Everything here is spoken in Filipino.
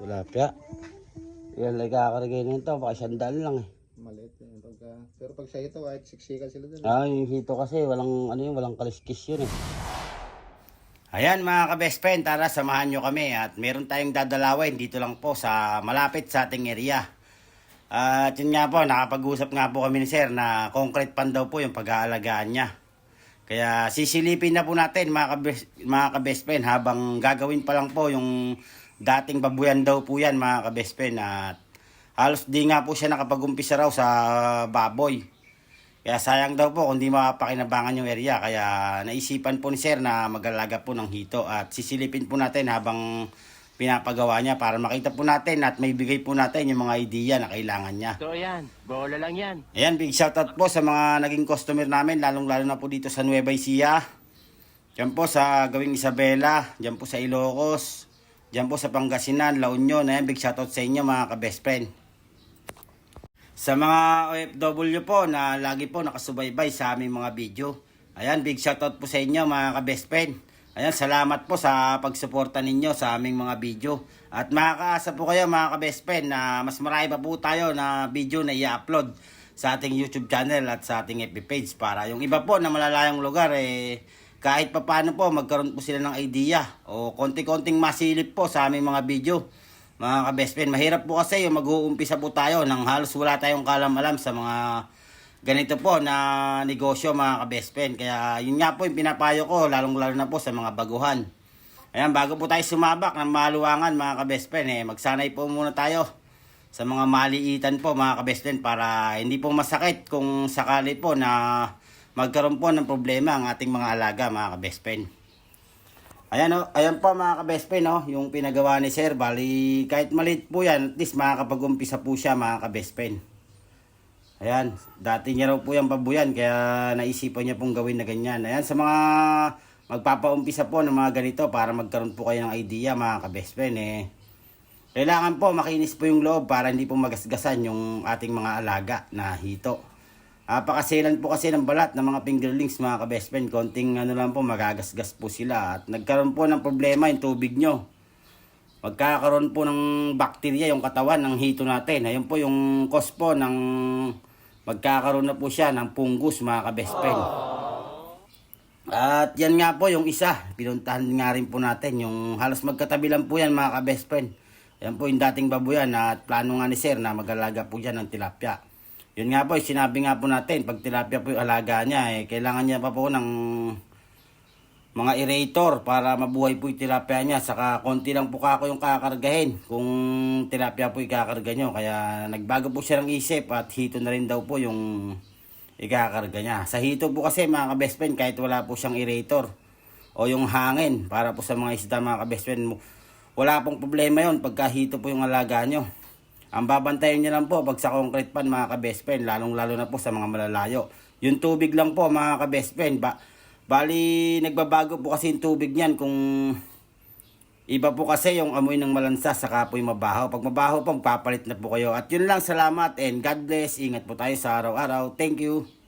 Tilapia. Yan lang kakaragay nito, baka sandal lang eh. Maliit yan. Pagka, pero pag sa ito, kahit siksikan sila dun. Ah, yung hito kasi, walang, ano yun, walang kaliskis yun eh. Ayan mga ka-best friend, tara samahan nyo kami at meron tayong dadalawin dito lang po sa malapit sa ating area. At yun nga po, nakapag-usap nga po kami ni Sir na concrete pan daw po yung pag-aalagaan niya. Kaya sisilipin na po natin mga ka-best, mga ka-best friend habang gagawin pa lang po yung dating babuyan daw po yan mga ka-best friend. At halos di nga po siya nakapag-umpisa raw sa baboy. Kaya sayang daw po kung di makapakinabangan yung area. Kaya naisipan po ni Sir na mag-alaga po ng hito at sisilipin po natin habang pinapagawa niya para makita po natin at may bigay po natin yung mga idea na kailangan niya. Totoo yan. Bola lang yan. Ayan, big shoutout po sa mga naging customer namin, lalong-lalo na po dito sa Nueva Ecija. Diyan po sa Gawing Isabela, diyan po sa Ilocos, diyan po sa Pangasinan, La Union. Ayan, big shoutout sa inyo mga ka-best friend. Sa mga OFW po na lagi po nakasubaybay sa aming mga video. Ayan, big shoutout po sa inyo mga ka-best friend. Ayan, salamat po sa pagsuporta ninyo sa aming mga video. At makakaasa po kayo mga ka-best friend na mas marami pa po tayo na video na i-upload sa ating YouTube channel at sa ating FB page para yung iba po na malalayong lugar eh kahit pa paano po magkaroon po sila ng idea o konti-konting masilip po sa aming mga video. Mga ka-best friend, mahirap po kasi yung mag-uumpisa po tayo nang halos wala tayong kalam-alam sa mga ganito po na negosyo mga ka-best. Kaya yun nga po yung pinapayo ko, lalong-lalo na po sa mga baguhan. Ayan, bago po tayo sumabak ng maluwangan mga ka-best eh, magsanay po muna tayo sa mga maliitan po mga ka-best para hindi po masakit kung sakali po na magkaroon po ng problema ang ating mga alaga mga ka-best. Ayan, oh, ayan po mga ka-best friend, oh, yung pinagawa ni Sir. Bali, kahit maliit po yan, at least makakapag-umpisa po siya mga ka-best. Ayan, dati niya raw po yung pabuyan, kaya naisipan niya pong gawin na ganyan. Ayan, sa mga magpapaumpisa po ng mga ganito para magkaroon po kayo ng idea mga ka-best friend, eh. Kailangan po makinis po yung loob para hindi po magasgasan yung ating mga alaga na hito. Napakasilan po kasi ng balat ng mga fingerlings mga ka-best friend. Konting ano lang po magagasgas po sila. At nagkaroon po ng problema yung tubig nyo. Magkakaroon po ng bakterya yung katawan ng hito natin. Ayun po yung cause po ng magkakaroon na po siya ng pungus mga ka-best friend. At yan nga po yung isa. Pinuntahan nga rin po natin. Yung halos magkatabi lang po yan mga ka-best friend. Yan po yung dating babuyan at plano nga ni sir na mag-alaga po dyan ng tilapia. Yun nga po, sinabi nga po natin, pag tilapia po yung alaga niya, eh, kailangan niya pa po ng mga aerator para mabuhay po yung tilapia niya. Saka konti lang po kako yung kakargahin kung tilapia po ikakarga nyo. Kaya nagbago po siya ng isip at hito na rin daw po yung ikakarga niya. Sa hito po kasi mga ka-best friend, kahit wala po siyang aerator o yung hangin para po sa mga isda mga ka-best friend mo. Wala pong problema yon pagka hito po yung alaga nyo. Ang babantayan nyo lang po pag sa concrete pan mga ka-best friend, lalong-lalo na po sa mga malalayo. Yung tubig lang po mga ka-best friend, ba, bali nagbabago po kasi yung tubig niyan kung iba po kasi yung amoy ng malansa saka po yung mabaho. Pag mabaho po, papalit na po kayo. At yun lang, salamat and God bless. Ingat po tayo sa araw-araw. Thank you.